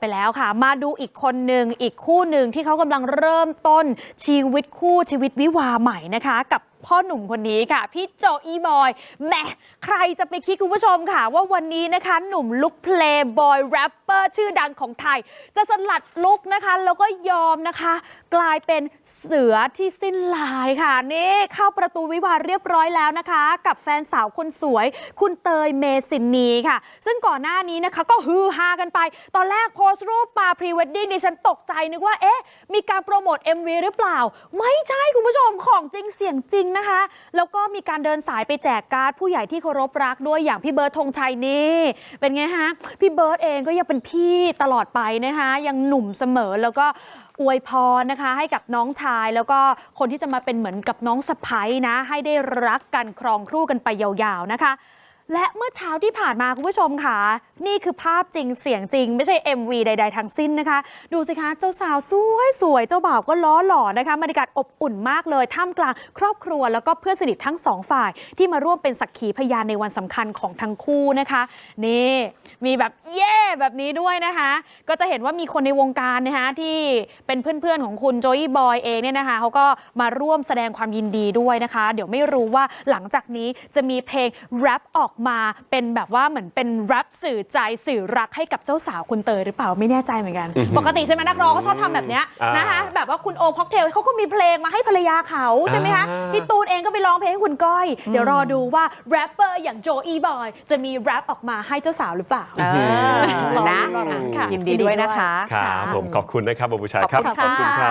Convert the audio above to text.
ไปแล้วค่ะ มาดูอีกคนหนึ่งอีกคู่หนึ่งที่เขากำลังเริ่มต้นชีวิตคู่ชีวิตวิวาใหม่นะคะ กับพ่อหนุ่มคนนี้ค่ะ พี่โจอีบอยแหมใครจะไปคิดคุณผู้ชมค่ะ ว่าวันนี้นะคะ หนุ่มลุกเพลย์บอยแรปเปอร์ชื่อดังของไทย จะสลัดลุกนะคะ แล้วก็ยอมนะคะ กลายเป็นเสือที่สิ้นลายค่ะ นี่เข้าประตูวิวาเรียบร้อยแล้วนะคะ กับแฟนสาวคนสวย คุณเตยเมสินีค่ะ ซึ่งก่อนหน้านี้นะคะก็ฮือฮากันไป ตอนแรกโพสต์รูปมาพรีเวดดิ้งดิฉันตกใจนึกว่าเอ๊ะมีการโปรโมท MV หรือเปล่า ไม่ใช่คุณผู้ชมของจริงเสียงจริงนะคะ แล้วก็มีการเดินสายไปแจกการ์ดผู้ใหญ่ที่เคารพรักด้วยอย่างพี่เบิร์ดธงชัยนี่ เป็นไงฮะ พี่เบิร์ดเองก็ยังเป็นพี่ตลอดไปนะคะ ยังหนุ่มเสมอแล้วก็อวยพรนะคะ ให้กับน้องชายแล้วก็คนที่จะมาเป็นเหมือนกับน้องสะพ้ยนะ ให้ได้รักกันครองครู่กันไปยาวๆนะคะ และเมื่อเช้าที่ผ่านมาคุณผู้ชมค่ะ นี่คือภาพจริงเสียงจริง ไม่ใช่ MV ใด ๆ ทั้งสิ้นนะคะ ดูสิคะเจ้าสาวสวยสวยๆเจ้าบ่าวก็ล้อหล่อนะคะบรรยากาศอบอุ่นมากเลยท่ามกลางครอบครัวแล้วก็เพื่อนสนิททั้งสองฝ่าย ที่มาร่วมเป็นสักขีพยานในวันสำคัญของทั้งคู่นะคะนี่มีแบบเย่แบบนี้ด้วยนะคะ ก็จะเห็นว่ามีคนในวงการนะคะที่เป็นเพื่อนๆของคุณโจยี่บอยเองเนี่ยนะคะเขาก็มาร่วมแสดงความยินดีด้วยนะคะ เดี๋ยวไม่รู้ว่าหลังจากนี้จะมีเพลงแรปออกมาเป็นแบบว่าเหมือนเป็นแรปสื่อใจสื่อรักให้กับเจ้าสาวคุณเตยหรือเปล่าไม่แน่ใจเหมือนกัน ปกติใช่ไหมนักร้องเขาชอบทำแบบเนี้ยอ่านนะคะแบบว่าคุณโอมค็อกเทลเขาก็มีเพลงมาให้ภรรยาเขาใช่ไหมคะอ่า พี่ตูนเองก็ไปร้องเพลงให้คุณก้อย เดี๋ยวรอดูว่าแรปเปอร์อย่างโจอีบอยจะมีแรปออกมาให้เจ้าสาวหรือเปล่าเออนะรอดูรอดูค่ะ ยินดีด้วยนะคะ ครับผมขอบคุณนะครับบูบูชาขอบครับคุณค่ะครับ